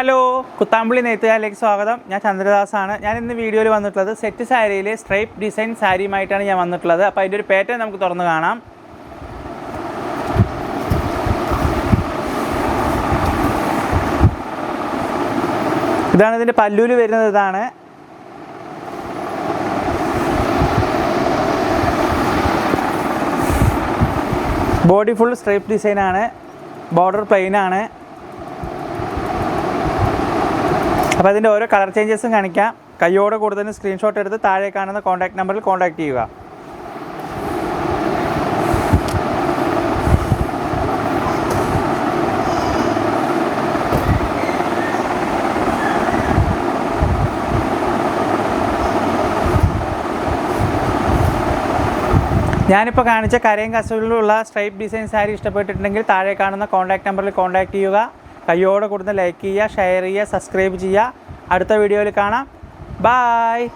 Hello Kuthampully നെയ്ത്തുകാരിലേക്ക് സ്വാഗതം. ഞാൻ ചന്ദ്രദാസാണ്. ഞാൻ ഇന്ന് വീഡിയോയിൽ വന്നിട്ടുള്ളത് സെറ്റ് സാരിയിൽ സ്ട്രൈപ്പ് ഡിസൈൻ സാരിയുമായിട്ടാണ് ഞാൻ വന്നിട്ടുള്ളത്. അപ്പോൾ അതിന്റെ ഒരു പാറ്റേൺ നമുക്ക് തുറന്ന് കാണാം. ഇതാണ് ഇതിന്റെ പല്ലൂൽ വരുന്നത്. ഇതാണ്. ബോഡി ഫുൾ സ്ട്രൈപ്പ് ഡിസൈനാണ്. ബോർഡർ പ്ലെയിനാണ്. ആണ് അപ്പോൾ അതിന്റെ ഓരോ കളർ ചേഞ്ചസും കാണിക്കാം. കയ്യോടെ കൂടുതൽ സ്ക്രീൻഷോട്ട് എടുത്ത് താഴെ കാണുന്ന കോൺടാക്ട് നമ്പറിൽ കോൺടാക്ട് ചെയ്യുക. ഞാനിപ്പോൾ കാണിച്ച കരയും കസവിലുള്ള സ്ട്രൈപ്പ് ഡിസൈൻ സാരി ഇഷ്ടപ്പെട്ടിട്ടുണ്ടെങ്കിൽ താഴെ കാണുന്ന കോൺടാക്ട് നമ്പറിൽ കോൺടാക്ട് ചെയ്യുക. കയ്യോടെ കൊടുത്ത് ലൈക്ക് ചെയ്യുക ഷെയർ ചെയ്യുക സബ്സ്ക്രൈബ് ചെയ്യുക. അടുത്ത വീഡിയോയിൽ കാണാം. ബായ്